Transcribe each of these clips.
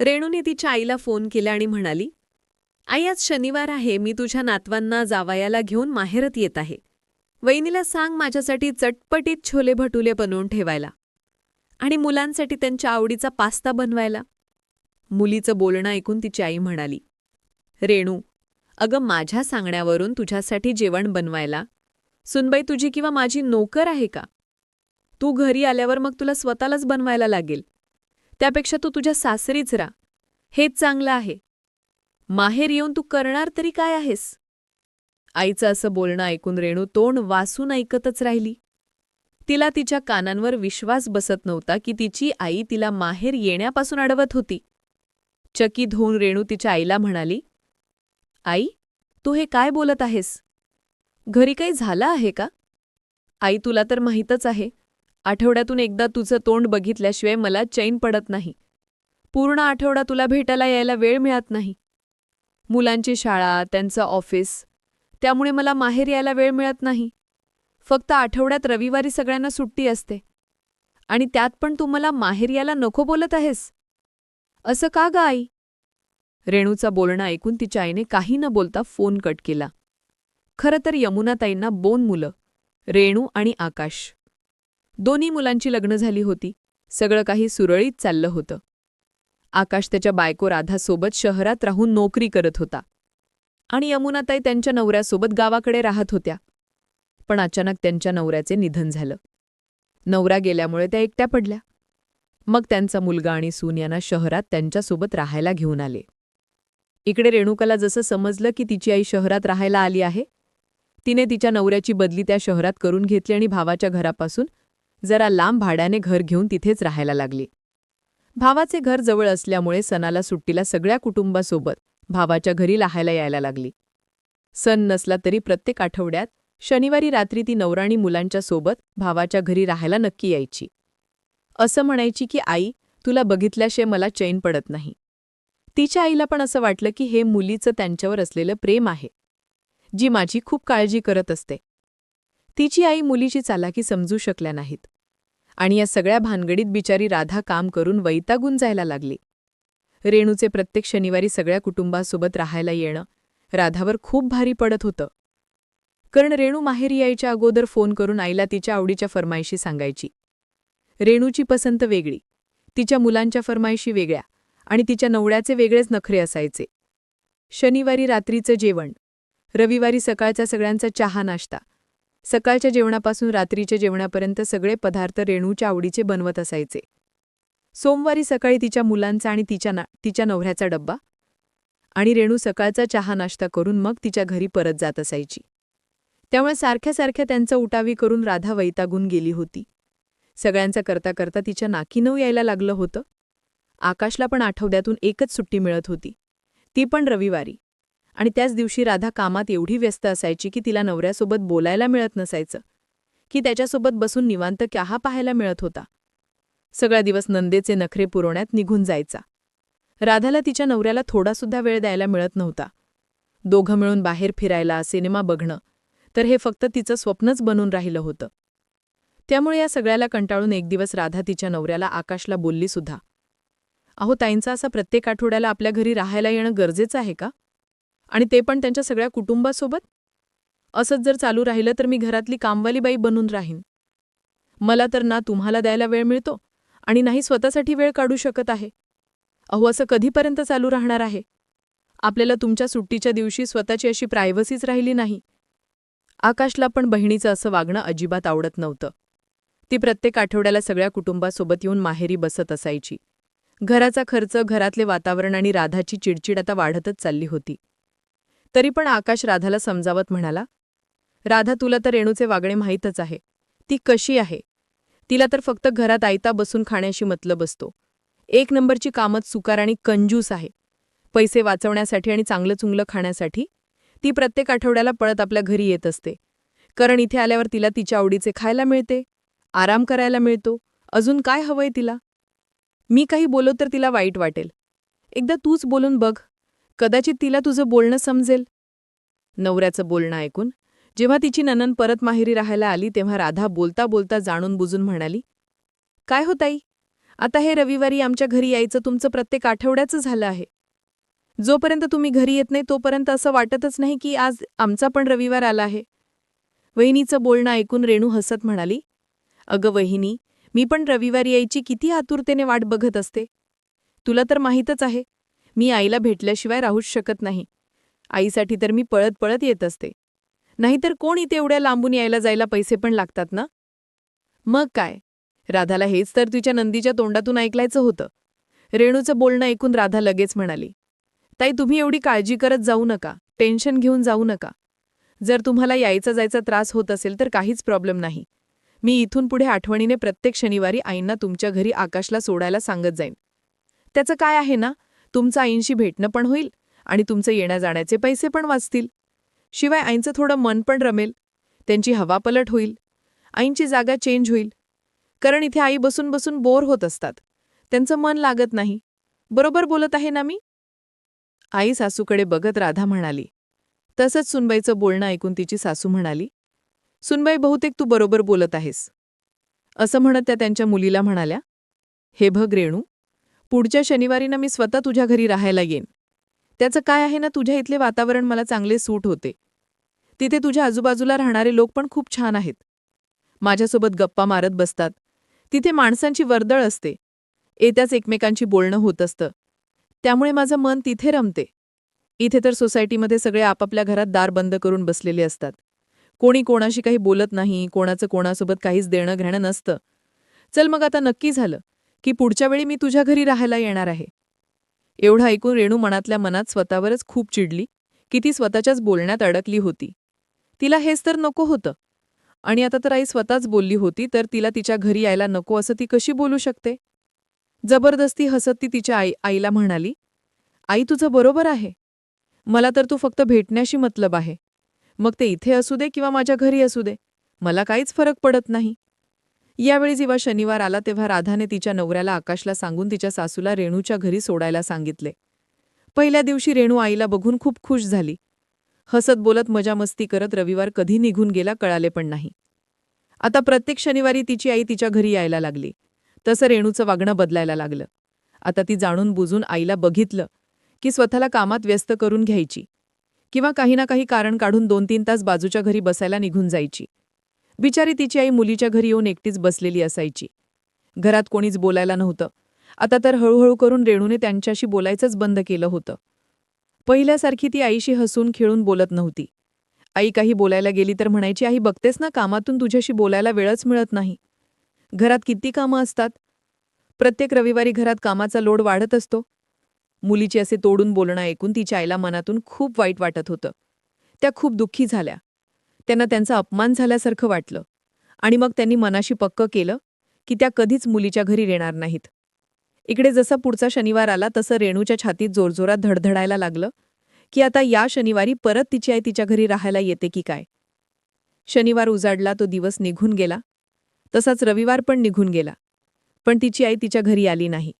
रेणूने तिच्या आईला फोन केला आणि म्हणाली आई आज शनिवार आहे. मी तुझ्या नातवांना जावयाला घेऊन माहेरत येत आहे. वहिनीला सांग माझ्यासाठी चटपटीत छोले भटुले बनवून ठेवायला आणि मुलांसाठी त्यांच्या आवडीचा पास्ता बनवायला. मुलीचं बोलणं ऐकून तिची आई म्हणाली रेणू अगं माझ्या सांगण्यावरून तुझ्यासाठी जेवण बनवायला सुनबाई तुझी किंवा माझी नोकर आहे का? तू घरी आल्यावर मग तुला स्वतःलाच बनवायला लागेल. त्यापेक्षा तू तुझ्या सासरीच राहा. हेच चांगलं आहे. माहेर येऊन तू करणार तरी काय आहेस? आईचं असं बोलणं ऐकून रेणू तोंड वासून ऐकतच राहिली. तिला तिच्या कानांवर विश्वास बसत नव्हता की तिची आई तिला माहेर येण्यापासून अडवत होती. चकी होऊन रेणू तिच्या आईला म्हणाली आई तू हे काय बोलत आहेस? घरी काही झालं आहे का? आई तुला तर माहीतच आहे. आठवड्यातून एकदा तुझं तोंड बघितल्याशिवाय मला चैन पडत नाही. पूर्ण आठवडा तुला भेटायला यायला वेळ मिळत नाही. मुलांची शाळा त्यांचं ऑफिस त्यामुळे मला माहेर यायला वेळ मिळत नाही. फक्त आठवड्यात रविवारी सगळ्यांना सुट्टी असते. आणि त्यात पण तू मला माहेर यायला नको बोलत आहेस. असं का ग आई? रेणूचा बोलणं ऐकून तिच्या आईने काही न बोलता फोन कट केला. खरं तर यमुनाताईंना बोन मुलं रेणू आणि आकाश. दोन्ही मुलांची लग्न झाली होती. सगळं काही सुरळीत चाललं होतं. आकाश त्याच्या बायको राधासोबत शहरात राहून नोकरी करत होता. आणि यमुनाताई त्यांच्या नवऱ्यासोबत गावाकडे राहत होत्या. पण अचानक त्यांच्या नवऱ्याचे निधन झालं. नवरा गेल्यामुळे त्या एकट्या पडल्या. मग त्यांचा मुलगा आणि सून यांना शहरात त्यांच्यासोबत राहायला घेऊन आले. इकडे रेणुकाला जसं समजलं की तिची आई शहरात राहायला आली आहे तिने तिच्या नवऱ्याची बदली त्या शहरात करून घेतली आणि भावाच्या घरापासून जरा लांब भाड्याने घर घेऊन तिथेच राहायला लागली. भावाचे घर जवळ असल्यामुळे सणाला सुट्टीला सगळ्या कुटुंबासोबत भावाच्या घरी राहायला यायला लागली. सण नसला तरी प्रत्येक आठवड्यात शनिवारी रात्री ती नवराणी मुलांच्या सोबत भावाच्या घरी राहायला नक्की यायची. असं म्हणायची की आई तुला बघितल्याशिवाय मला चैन पडत नाही. तिच्या आईला पण असं वाटलं की हे मुलीचं त्यांच्यावर असलेलं प्रेम आहे जी माझी खूप काळजी करत असते. तिची आई मुलीची चालाकी समजू शकल्या नाहीत. आणि या सगळ्या भानगडीत बिचारी राधा काम करून वैतागून जायला लागली. रेणूचे प्रत्येक शनिवारी सगळ्या कुटुंबासोबत राहायला येणं राधावर खूप भारी पडत होतं. कारण रेणू माहेरी यायच्या अगोदर फोन करून आईला तिच्या आवडीच्या फरमाईशी सांगायची. रेणूची पसंत वेगळी. तिच्या मुलांच्या फरमाईशी वेगळ्या आणि तिच्या नवड्याचे वेगळेच नखरे असायचे. शनिवारी रात्रीचं जेवण. रविवारी सकाळचा सगळ्यांचा चहा नाश्ता. सकाळच्या जेवणापासून रात्रीच्या जेवणापर्यंत सगळे पदार्थ रेणूच्या आवडीचे बनवत असायचे. सोमवारी सकाळी तिच्या मुलांचा आणि तिच्या ना तिच्या नवऱ्याचा डब्बा आणि रेणू सकाळचा चहा नाश्ता करून मग तिच्या घरी परत जात असायची. त्यामुळे सारख्या सारख्या त्यांचं उटावी करून राधा वैतागून गेली होती. सगळ्यांचा करता करता तिच्या नाकीनऊ यायला लागलं होतं. आकाशला पण आठवड्यातून एकच सुट्टी मिळत होती. ती पण रविवारी. आणि त्याच दिवशी राधा कामात एवढी व्यस्त असायची की तिला नवऱ्यासोबत बोलायला मिळत नसायचं की त्याच्यासोबत बसून निवांत क्याहा पाहायला मिळत होता. सगळा दिवस नंदेचे नखरे पुरवण्यात निघून जायचा. राधाला तिच्या नवऱ्याला थोडासुद्धा वेळ द्यायला मिळत नव्हता. दोघं मिळून बाहेर फिरायला सिनेमा बघणं तर हे फक्त तिचं स्वप्नच बनून राहिलं होतं. त्यामुळे या सगळ्याला कंटाळून एक दिवस राधा तिच्या नवऱ्याला आकाशला बोलली सुद्धा. अहो ताईंचा असा प्रत्येक आठवड्याला आपल्या घरी राहायला येणं गरजेचं आहे का? आणि ते पण त्यांच्या सगळ्या कुटुंबासोबत? असंच जर चालू राहिलं तर मी घरातली कामवाली बाई बनून राहीन. मला तर ना तुम्हाला द्यायला वेळ मिळतो आणि नाही स्वतःसाठी वेळ काढू शकत आहे. अहो असं कधीपर्यंत चालू राहणार आहे? आपल्याला तुमच्या सुट्टीच्या दिवशी स्वतःची अशी प्रायव्हसीच राहिली नाही. आकाशला पण बहिणीचं असं वागणं अजिबात आवडत नव्हतं. ती प्रत्येक आठवड्याला सगळ्या कुटुंबासोबत येऊन माहेरी बसत असायची. घराचा खर्च घरातले वातावरण आणि राधाची चिडचिड आता वाढतच चालली होती. तरी पण आकाश राधाला समजावत म्हणाला राधा तुला तर रेणूचे वागणे माहीतच आहे. ती कशी आहे? तिला तर फक्त घरात आयता बसून खाण्याशी मतलब असतो. एक नंबरची कामत सुकार आणि कंजूस आहे. पैसे वाचवण्यासाठी आणि चांगलं चुंगलं खाण्यासाठी ती प्रत्येक आठवड्याला पळत आपल्या घरी येत असते. कारण इथे आल्यावर तिला तिच्या आवडीचे खायला मिळते आराम करायला मिळतो. अजून काय हवंय तिला? मी काही बोलो तर तिला वाईट वाटेल. एकदा तूच बोलून बघ. कदाचित तिला तुझं बोलणं समजेल. नवऱ्याचं बोलणं ऐकून जेव्हा तिची ननन परत माहेरी राहायला आली तेव्हा राधा बोलता बोलता जाणून बुजून म्हणाली काय हो ताई? आता हे रविवारी आमच्या घरी यायचं तुमचं प्रत्येक आठवड्याचं झालं आहे. जोपर्यंत तुम्ही घरी येत नाही तोपर्यंत असं वाटतच नाही की आज आमचा पण रविवार आला आहे. वहिनीचं बोलणं ऐकून रेणू हसत म्हणाली अगं वहिनी मी पण रविवारी यायची किती आतुरतेने वाट बघत असते. तुला तर माहीतच आहे मी आईला भेटल्याशिवाय राहूच शकत नाही. आईसाठी तर मी पळत पळत येत असते. नाहीतर कोण इथे एवढ्या लांबून यायला जायला पैसे पण लागतात ना? मग काय? राधाला हेच तर तिच्या नंदीच्या तोंडातून ऐकलायचं होतं. रेणूचं बोलणं ऐकून राधा लगेच म्हणाली ताई तुम्ही एवढी काळजी करत जाऊ नका. टेन्शन घेऊन जाऊ नका. जर तुम्हाला यायचा जायचा त्रास होत असेल तर काहीच प्रॉब्लेम नाही. मी इथून पुढे आठवणीने प्रत्येक शनिवारी आईंना तुमच्या घरी आकाशला सोडायला सांगत जाईन. त्याचं काय आहे ना? तुमचं आईंशी भेटणं पण होईल आणि तुमचं येण्या जाण्याचे पैसे पण वाचतील. शिवाय आईंचं थोडं मन पण रमेल. त्यांची हवापलट होईल. आईंची जागा चेंज होईल. कारण इथे आई बसून बसून बोर होत असतात. त्यांचं मन लागत नाही. बरोबर बोलत आहे ना मी? आई सासूकडे बघत राधा म्हणाली. तसंच सुनबाईचं बोलणं ऐकून तिची सासू म्हणाली. सुनबाई बहुतेक तू बरोबर बोलत आहेस. असं म्हणत त्या त्यांच्या मुलीला म्हणाल्या. हे भग रेणू पुढच्या शनिवारीनं मी स्वतः तुझ्या घरी राहायला येईन. त्याचं काय आहे ना तुझ्या इथले वातावरण मला चांगले सूट होते. तिथे तुझ्या आजूबाजूला राहणारे लोक पण खूप छान आहेत. माझ्यासोबत गप्पा मारत बसतात. तिथे माणसांची वर्दळ असते. येत्याच एकमेकांची बोलणं होत असतं. त्यामुळे माझं मन तिथे रमते. इथे तर सोसायटीमध्ये सगळे आपापल्या घरात दार बंद करून बसलेले असतात. कोणी कोणाशी काही बोलत नाही कोणाचं कोणासोबत काहीच देणं घेणं नसतं. चल मग आता नक्की झालं. की पुढच्या वेळी मी तुझ्या घरी राहायला येणार आहे. एवढं ऐकून रेणू मनातल्या मनात स्वतःवरच खूप चिडली की ती स्वतःच्याच बोलण्यात अडकली होती. तिला हेच तर नको होतं. आणि आता तर आई स्वतःच बोलली होती तर तिला तिच्या घरी यायला नको असं ती कशी बोलू शकते? जबरदस्ती हसत ती तिच्या आई आईला म्हणाली आई तुझं बरोबर आहे. मला तर तू फक्त भेटण्याशी मतलब आहे. मग ते इथे असू दे किंवा माझ्या घरी असू दे. मला काहीच फरक पडत नाही. यावेळी जेव्हा शनिवार आला तेव्हा राधाने तिच्या नवऱ्याला आकाशला सांगून तिच्या सासूला रेणूच्या घरी सोडायला सांगितले. पहिल्या दिवशी रेणू आईला बघून खूप खुश झाली. हसत बोलत मजामस्ती करत रविवार कधी निघून गेला कळाले पण नाही. आता प्रत्येक शनिवारी तिची आई तिच्या घरी यायला लागली. तसं रेणूचं वागणं बदलायला लागलं. आता ती जाणून बुजून आईला बघितलं की स्वतःला कामात व्यस्त करून घ्यायची किंवा काही ना काही कारण काढून दोन तीन तास बाजूच्या घरी बसायला निघून जायची. बिचारी तिची आई मुलीच्या घरी येऊन एकटीच बसलेली असायची. घरात कोणीच बोलायला नव्हतं. आता तर हळूहळू करून रेणूने त्यांच्याशी बोलायचंच बंद केलं होतं. पहिल्यासारखी ती आईशी हसून खेळून बोलत नव्हती. आई काही बोलायला गेली तर म्हणायची आई बघतेस ना कामातून तुझ्याशी बोलायला वेळच मिळत नाही. घरात किती कामं असतात? प्रत्येक रविवारी घरात कामाचा लोड वाढत असतो. मुलीचे असे तोडून बोलणं ऐकून तिच्या आईला मनातून खूप वाईट वाटत होतं. त्या खूप दुःखी झाल्या. त्यांना त्यांचा अपमान झाल्यासारखं वाटलं. आणि मग त्यांनी मनाशी पक्क केलं की त्या कधीच मुलीच्या घरी येणार नाहीत. इकडे जसा पुढचा शनिवार आला तसं रेणूच्या छातीत जोरजोरात धडधडायला लागलं की आता या शनिवारी परत तिची आई तिच्या घरी राहायला येते की काय? शनिवार उजाडला तो दिवस निघून गेला. तसाच रविवार पण निघून गेला. पण तिची आई तिच्या घरी आली नाही.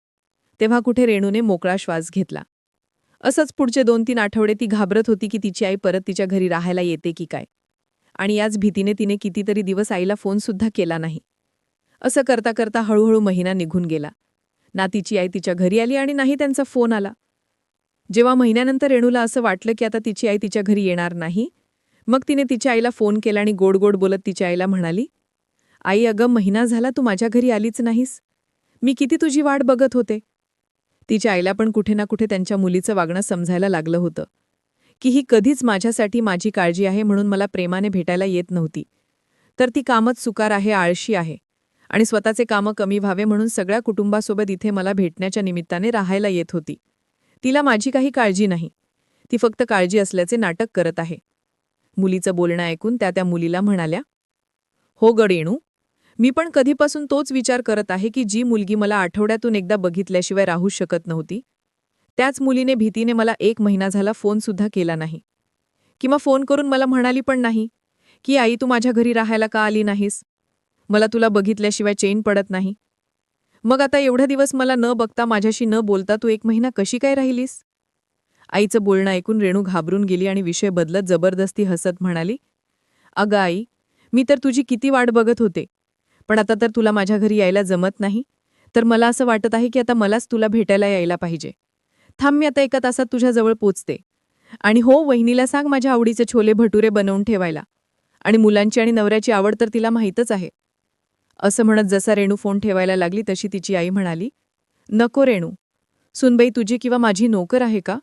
तेव्हा कुठे रेणूने मोकळा श्वास घेतला. असंच पुढचे दोन तीन आठवडे ती घाबरत होती की तिची आई परत तिच्या घरी राहायला येते की काय? आणि याच भीतीने तिने कितीतरी दिवस आईला फोनसुद्धा केला नाही. असं करता करता हळूहळू महिना निघून गेला. ना तिची आई तिच्या घरी आली आणि नाही त्यांचा फोन आला. जेव्हा महिन्यानंतर रेणूला असं वाटलं की आता तिची आई तिच्या घरी येणार नाही मग तिने तिच्या आईला फोन केला आणि गोड गोड बोलत तिच्या आईला म्हणाली आई अगं महिना झाला तू माझ्या घरी आलीच नाहीस. मी किती तुझी वाट बघत होते. तिच्या आईला पण कुठे ना कुठे त्यांच्या मुलीचं वागणं समजायला लागलं होतं. की ही कधीच माझ्यासाठी माझी काळजी आहे म्हणून मला प्रेमाने भेटायला येत नव्हती. तर ती कामच सुकार आहे आळशी आहे. आणि स्वतःचे कामं कमी व्हावे म्हणून सगळ्या कुटुंबासोबत इथे मला भेटण्याच्या निमित्ताने राहायला येत होती. तिला माझी काही काळजी नाही. ती फक्त काळजी असल्याचे नाटक करत आहे. मुलीचं बोलणं ऐकून त्या त्या मुलीला म्हणाल्या हो गडेणू मी पण कधीपासून तोच विचार करत आहे की जी मुलगी मला आठवड्यातून एकदा बघितल्याशिवाय राहू शकत नव्हती त्याच मुलीने भीतीने मला एक महिना झाला फोनसुद्धा केला नाही. किंवा फोन करून मला म्हणाली पण नाही की आई तू माझ्या घरी राहायला का आली नाहीस? मला तुला बघितल्याशिवाय चेन पडत नाही. मग आता एवढा दिवस मला न बघता माझ्याशी न बोलता तू एक महिना कशी काय राहिलीस? आईचं बोलणं ऐकून रेणू घाबरून गेली आणि विषय बदलत जबरदस्ती हसत म्हणाली अगं आई मी तर तुझी किती वाट बघत होते. पण आता तर तुला माझ्या घरी यायला जमत नाही. तर मला असं वाटत आहे की आता मलाच तुला भेटायला यायला पाहिजे. थांब मी आता एका तासात तुझ्याजवळ पोचते. आणि हो वहिनीला सांग माझ्या आवडीचे छोले भटुरे बनवून ठेवायला. आणि मुलांची आणि नवऱ्याची आवड तर तिला माहीतच आहे. असं म्हणत जसा रेणू फोन ठेवायला लागली तशी तिची आई म्हणाली नको रेणू. सुनबाई तुझी किंवा माझी नोकर आहे का?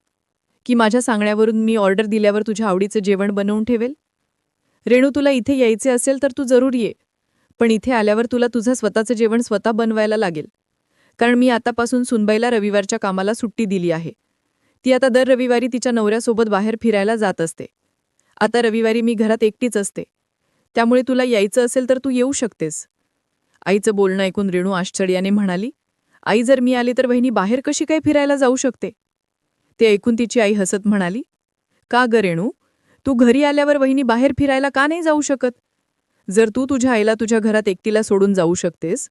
की माझ्या सांगण्यावरून मी ऑर्डर दिल्यावर तुझ्या आवडीचं जेवण बनवून ठेवेल? रेणू तुला इथे यायचे असेल तर तू जरूर ये. पण इथे आल्यावर तुला तुझं स्वतःचं जेवण स्वतः बनवायला लागेल. कारण मी आतापासून सुनबाईला रविवारच्या कामाला सुट्टी दिली आहे. ती आता दर रविवारी तिच्या नवऱ्यासोबत बाहेर फिरायला जात असते. आता रविवारी मी घरात एकटीच असते. त्यामुळे तुला यायचं असेल तर तू येऊ शकतेस. आईचं बोलणं ऐकून रेणू आश्चर्याने म्हणाली आई जर मी आली तर बहिणी बाहेर कशी काय फिरायला जाऊ शकते? ते ऐकून तिची आई हसत म्हणाली का ग रेणू? तू घरी आल्यावर वहिनी बाहेर फिरायला का नाही जाऊ शकत? जर तू तुझ्या आईला तुझ्या घरात एकटीला सोडून जाऊ शकतेस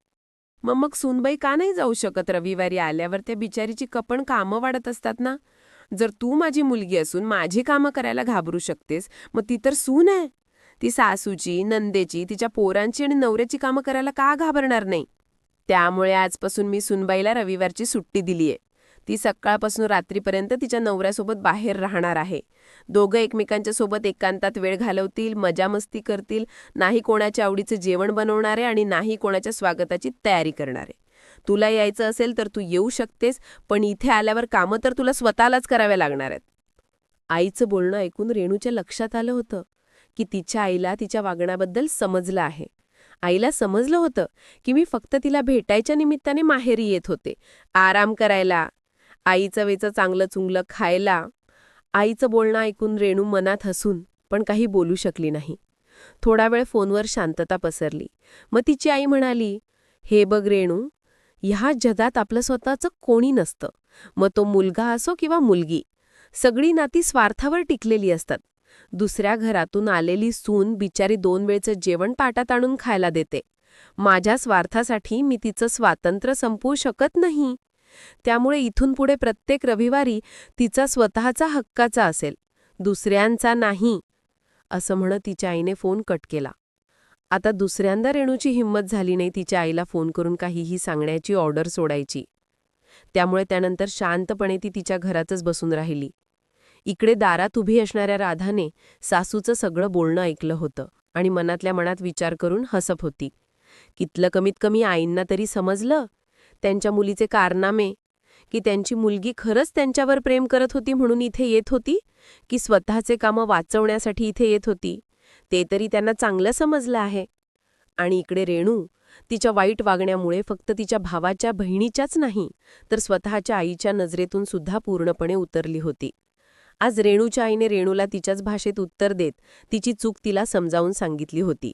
मग मग सूनबाई का नाही जाऊ शकत रविवारी आल्यावर त्या बिचारीची कपण कामं वाढत असतात ना? जर तू माझी मुलगी असून माझी कामं करायला घाबरू शकतेस मग ती तर सून आहे. ती सासूची नंदेची तिच्या पोरांची आणि नवऱ्याची कामं करायला का घाबरणार नाही? त्यामुळे आजपासून मी सुनबाईला रविवारची सुट्टी दिलीये. ती सकाळपासून रात्रीपर्यंत तिच्या नवऱ्यासोबत बाहेर राहणार आहे. दोघं एकमेकांच्या सोबत एकांतात वेळ घालवतील मजामस्ती करतील नाही कोणाच्या आवडीचं जेवण बनवणारे आणि नाही कोणाच्या स्वागताची तयारी करणारे. तुला यायचं असेल तर तू येऊ शकतेस पण इथे आल्यावर कामं तर तुला स्वतःलाच कराव्या लागणार आहेत. आईचं बोलणं ऐकून रेणूच्या लक्षात आलं होतं की तिच्या आईला तिच्या वागण्याबद्दल समजलं आहे. आईला समजलं होतं की मी फक्त तिला भेटायच्या निमित्ताने माहेरी येत होते. आराम करायला आईचं वेचं चांगलं चुंगलं खायला आईचं बोलणं ऐकून रेणू मनात हसून पण काही बोलू शकली नाही. थोडा वेळ फोनवर शांतता पसरली. मग तिची आई म्हणाली हे बघ रेणू ह्या जगात आपलं स्वतःचं कोणी नसतं. मग तो मुलगा असो किंवा मुलगी सगळी नाती स्वार्थावर टिकलेली असतात. दुसऱ्या घरातून आलेली सून बिचारी दोन वेळचं जेवण पाटात आणून खायला देते. माझ्या स्वार्थासाठी मी तिचं स्वातंत्र्य संपवू शकत नाही. त्यामुळे इथून पुढे प्रत्येक रविवारी तिचा स्वतःचा हक्काचा असेल. दुसऱ्यांचा नाही असं म्हणत तिच्या आईने फोन कट केला. आता दुसऱ्यांदा रेणूची हिंमत झाली नाही तिच्या आईला फोन करून काहीही सांगण्याची ऑर्डर सोडायची. त्यामुळे त्यानंतर शांतपणे ती तिच्या घरातच बसून राहिली. इकडे दारात उभी असणाऱ्या राधाने सासूचं सगळं बोलणं ऐकलं होतं आणि मनातल्या मनात विचार करून हसप होती. कितलं कमीत कमी आईंना तरी समजलं? त्यांच्या मुलीचे कारनामे की त्यांची मुलगी खरंच त्यांच्यावर प्रेम करत होती म्हणून इथे येत होती की स्वतःचे कामं वाचवण्यासाठी इथे येत होती ते तरी त्यांना चांगलं समजलं आहे. आणि इकडे रेणू तिच्या वाईट वागण्यामुळे फक्त तिच्या भावाच्या बहिणीच्याच नाही तर स्वतःच्या आईच्या नजरेतून सुद्धा पूर्णपणे उतरली होती. आज रेणूच्या आईने रेणूला तिच्याच भाषेत उत्तर देत तिची चूक तिला समजावून सांगितली होती.